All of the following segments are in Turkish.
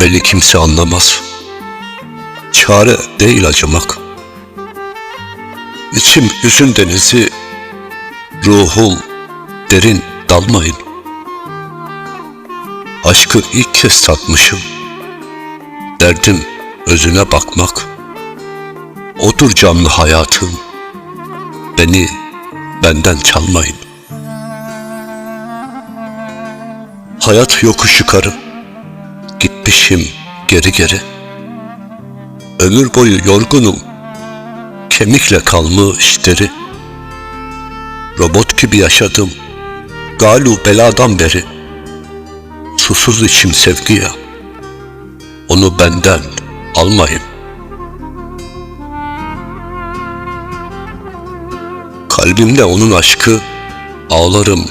Beni kimse anlamaz. Çare değil acımak. İçim hüzün denizi, ruhum derin dalmayın. Aşkı ilk kez tatmışım. Derdim özüne bakmak. Odur canlı hayatım. Beni benden çalmayın. Hayat yokuş yukarı. Gitmişim geri geri. Ömür boyu yorgunum. Kemikle kalmış deri. Robot gibi yaşadım. Galu beladan beri. Susuz içim sevgiye. Onu benden almayın. Kalbimde onun aşkı, ağlarım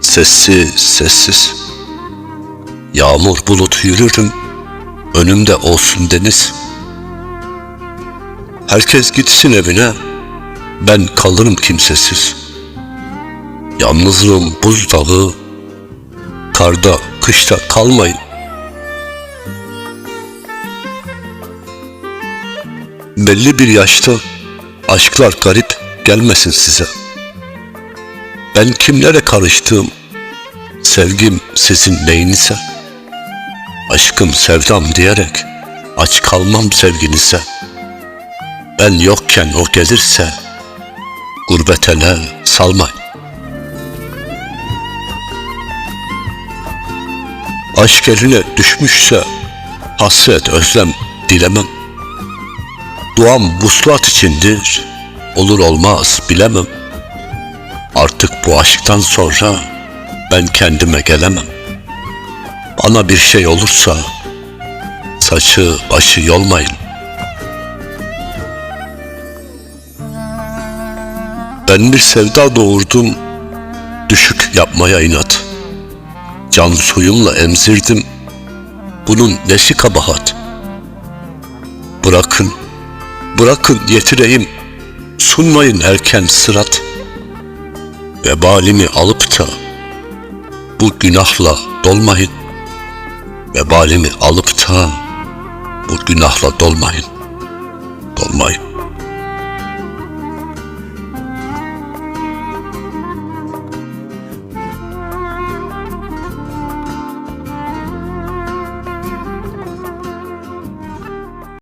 sessiz sessiz. Yağmur bulut yürürüm, önümde olsun deniz. Herkes gitsin evine, ben kalırım kimsesiz. Yalnızlığım buzdağı, karda kışta kalmayın. Belli bir yaşta aşklar garip gelmesin size. Ben kimlere karıştım, sevgim sizin neyinize. Aşkım sevdam diyerek aç kalmam sevginize. Ben yokken o gelirse gurbet ele salmayın. Aşk eline düşmüşse hasret özlem dilemem. Duam vuslat içindir, olur olmaz bilemem. Artık bu aşktan sonra ben kendime gelemem. Bana bir şey olursa saçı başı yolmayın. Ben bir sevda doğurdum, düşük yapmaya inat. Can suyumla emzirdim, bunun nesi kabahat? Bırakın, bırakın yetireyim, sunmayın erken sırat. Vebalimi alıp da bu günahla dolmayın. Vebalimi alıp da bu günahla dolmayın. Dolmayın.